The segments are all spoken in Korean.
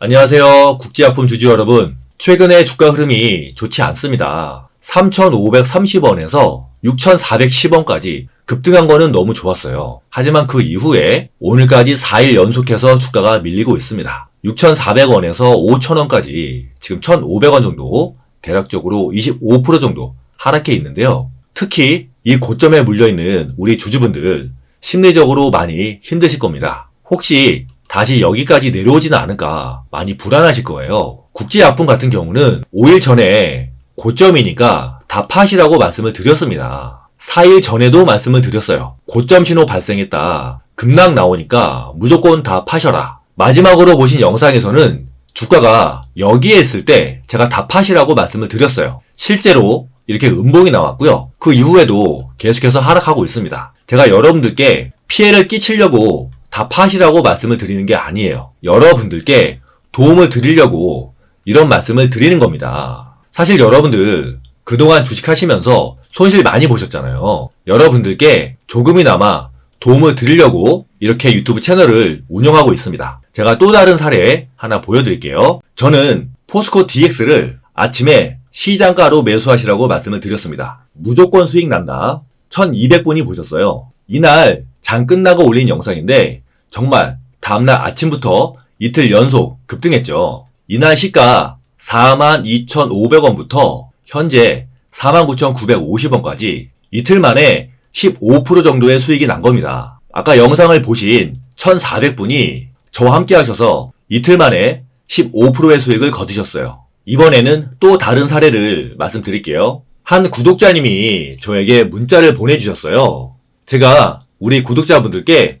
안녕하세요. 국제약품 주주 여러분. 최근에 주가 흐름이 좋지 않습니다. 3,530원에서 6,410원까지 급등한 거는 너무 좋았어요. 하지만 그 이후에 오늘까지 4일 연속해서 주가가 밀리고 있습니다. 6,400원에서 5,000원까지 지금 1,500원 정도 대략적으로 25% 정도 하락해 있는데요. 특히 이 고점에 물려있는 우리 주주분들 심리적으로 많이 힘드실 겁니다. 혹시 다시 여기까지 내려오지는 않을까 많이 불안하실 거예요. 국제약품 같은 경우는 5일 전에 고점이니까 다 파시라고 말씀을 드렸습니다. 4일 전에도 말씀을 드렸어요. 고점 신호 발생했다. 급락 나오니까 무조건 다 파셔라. 마지막으로 보신 영상에서는 주가가 여기에 있을 때 제가 다 파시라고 말씀을 드렸어요. 실제로 이렇게 음봉이 나왔고요. 그 이후에도 계속해서 하락하고 있습니다. 제가 여러분들께 피해를 끼치려고 다 파시라고 말씀을 드리는 게 아니에요. 여러분들께 도움을 드리려고 이런 말씀을 드리는 겁니다. 사실 여러분들 그동안 주식하시면서 손실 많이 보셨잖아요. 여러분들께 조금이나마 도움을 드리려고 이렇게 유튜브 채널을 운영하고 있습니다. 제가 또 다른 사례 하나 보여드릴게요. 저는 포스코 DX를 아침에 시장가로 매수하시라고 말씀을 드렸습니다. 무조건 수익 난다. 1200분이 보셨어요. 이날 장 끝나고 올린 영상인데 정말 다음날 아침부터 이틀 연속 급등했죠. 이날 시가 42,500원부터 현재 49,950원까지 이틀 만에 15% 정도의 수익이 난 겁니다. 아까 영상을 보신 1,400분이 저와 함께 하셔서 이틀 만에 15%의 수익을 거두셨어요. 이번에는 또 다른 사례를 말씀드릴게요. 한 구독자님이 저에게 문자를 보내주셨어요. 제가 우리 구독자분들께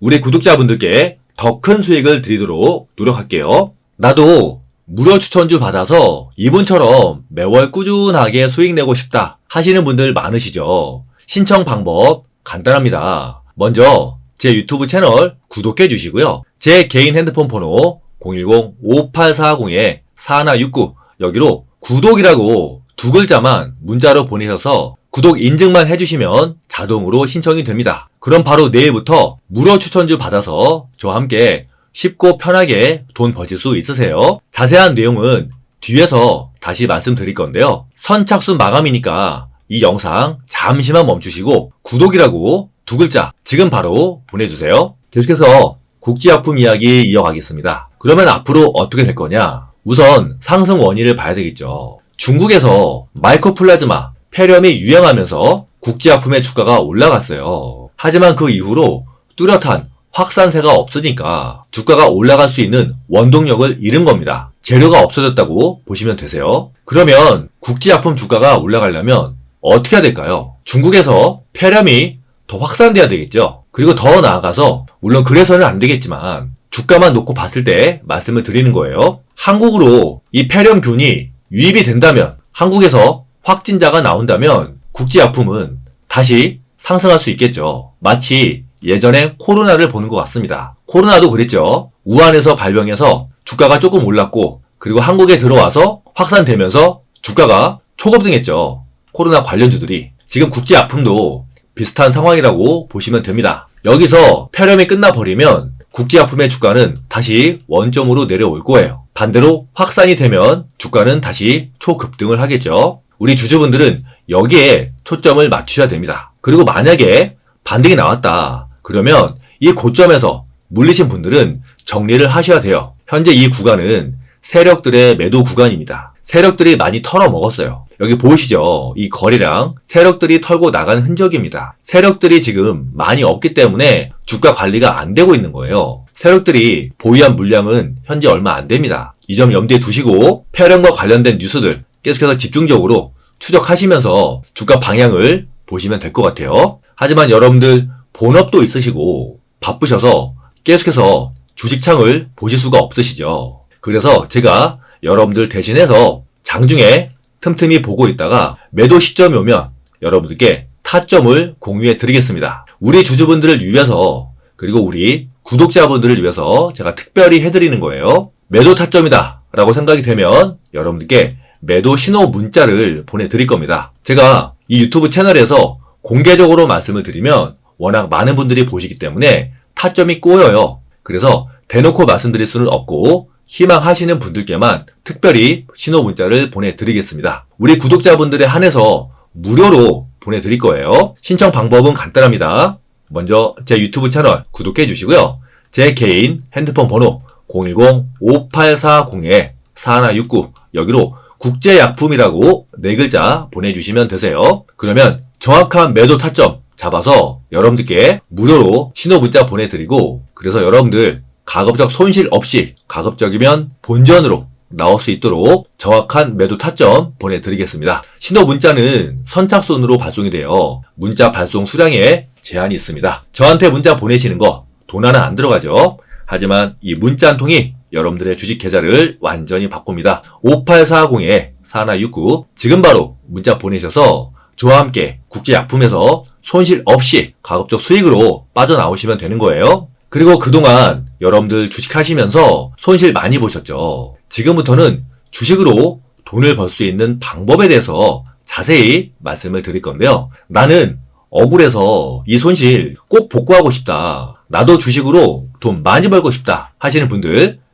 우리 구독자분들께 더 큰 수익을 드리도록 노력할게요. 나도 무료 추천주 받아서 이분처럼 매월 꾸준하게 수익 내고 싶다 하시는 분들 많으시죠? 신청 방법 간단합니다. 먼저 제 유튜브 채널 구독해 주시고요. 제 개인 핸드폰 번호 010-5840-4169 여기로 구독이라고 두 글자만 문자로 보내셔서 구독 인증만 해주시면 자동으로 신청이 됩니다. 그럼 바로 내일부터 무료 추천주 받아서 저와 함께 쉽고 편하게 돈 버실 수 있으세요. 자세한 내용은 뒤에서 다시 말씀드릴 건데요. 선착순 마감이니까 이 영상 잠시만 멈추시고 구독이라고 두 글자 지금 바로 보내주세요. 계속해서 국제약품 이야기 이어가겠습니다. 그러면 앞으로 어떻게 될 거냐? 우선 상승 원인을 봐야 되겠죠. 중국에서 마이코플라즈마, 폐렴이 유행하면서 국제약품의 주가가 올라갔어요. 하지만 그 이후로 뚜렷한 확산세가 없으니까 주가가 올라갈 수 있는 원동력을 잃은 겁니다. 재료가 없어졌다고 보시면 되세요. 그러면 국제약품 주가가 올라가려면 어떻게 해야 될까요? 중국에서 폐렴이 더 확산돼야 되겠죠. 그리고 더 나아가서 물론 그래서는 안 되겠지만 주가만 놓고 봤을 때 말씀을 드리는 거예요. 한국으로 이 폐렴균이 유입이 된다면 한국에서 확진자가 나온다면 국제약품은 다시 상승할 수 있겠죠. 마치 예전에 코로나를 보는 것 같습니다. 코로나도 그랬죠. 우한에서 발병해서 주가가 조금 올랐고 그리고 한국에 들어와서 확산되면서 주가가 초급등했죠. 코로나 관련주들이 지금 국제약품도 비슷한 상황이라고 보시면 됩니다. 여기서 폐렴이 끝나버리면 국제약품의 주가는 다시 원점으로 내려올 거예요. 반대로 확산이 되면 주가는 다시 초급등을 하겠죠. 우리 주주분들은 여기에 초점을 맞추셔야 됩니다. 그리고 만약에 반등이 나왔다. 그러면 이 고점에서 물리신 분들은 정리를 하셔야 돼요. 현재 이 구간은 세력들의 매도 구간입니다. 세력들이 많이 털어먹었어요. 여기 보이시죠? 이 거래량 세력들이 털고 나간 흔적입니다. 세력들이 지금 많이 없기 때문에 주가 관리가 안 되고 있는 거예요. 세력들이 보유한 물량은 현재 얼마 안 됩니다. 이 점 염두에 두시고 폐렴과 관련된 뉴스들 계속해서 집중적으로 추적하시면서 주가 방향을 보시면 될 것 같아요. 하지만 여러분들 본업도 있으시고 바쁘셔서 계속해서 주식창을 보실 수가 없으시죠. 그래서 제가 여러분들 대신해서 장중에 틈틈이 보고 있다가 매도 시점이 오면 여러분들께 타점을 공유해 드리겠습니다. 우리 주주분들을 위해서 그리고 우리 구독자분들을 위해서 제가 특별히 해드리는 거예요. 매도 타점이다 라고 생각이 되면 여러분들께 매도 신호 문자를 보내드릴 겁니다. 제가 이 유튜브 채널에서 공개적으로 말씀을 드리면 워낙 많은 분들이 보시기 때문에 타점이 꼬여요. 그래서 대놓고 말씀드릴 수는 없고 희망하시는 분들께만 특별히 신호 문자를 보내드리겠습니다. 우리 구독자분들에 한해서 무료로 보내드릴 거예요. 신청 방법은 간단합니다. 먼저 제 유튜브 채널 구독해 주시고요. 제 개인 핸드폰 번호 010-5840-4169 여기로 국제약품이라고 네 글자 보내주시면 되세요. 그러면 정확한 매도 타점 잡아서 여러분들께 무료로 신호 문자 보내드리고 그래서 여러분들 가급적 손실 없이 가급적이면 본전으로 나올 수 있도록 정확한 매도 타점 보내드리겠습니다. 신호 문자는 선착순으로 발송이 되어 문자 발송 수량에 제한이 있습니다. 저한테 문자 보내시는 거 돈 하나 안 들어가죠. 하지만 이 문자 한 통이 여러분들의 주식 계좌를 완전히 바꿉니다. 5840-4169 지금 바로 문자 보내셔서 저와 함께 국제약품에서 손실 없이 가급적 수익으로 빠져나오시면 되는 거예요. 그리고 그동안 여러분들 주식하시면서 손실 많이 보셨죠. 지금부터는 주식으로 돈을 벌 수 있는 방법에 대해서 자세히 말씀을 드릴 건데요. 나는 억울해서 이 손실 꼭 복구하고 싶다. 나도 주식으로 돈 많이 벌고 싶다 하시는 분들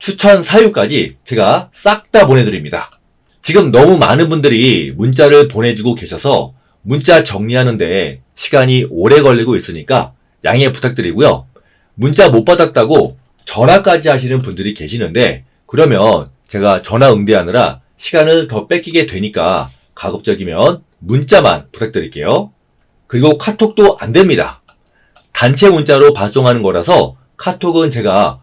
추천 사유까지 제가 싹 다 보내드립니다. 지금 너무 많은 분들이 문자를 보내주고 계셔서 문자 정리하는데 시간이 오래 걸리고 있으니까 양해 부탁드리고요. 문자 못 받았다고 전화까지 하시는 분들이 계시는데 그러면 제가 전화 응대하느라 시간을 더 뺏기게 되니까 가급적이면 문자만 부탁드릴게요. 그리고 카톡도 안 됩니다. 단체 문자로 발송하는 거라서 카톡은 제가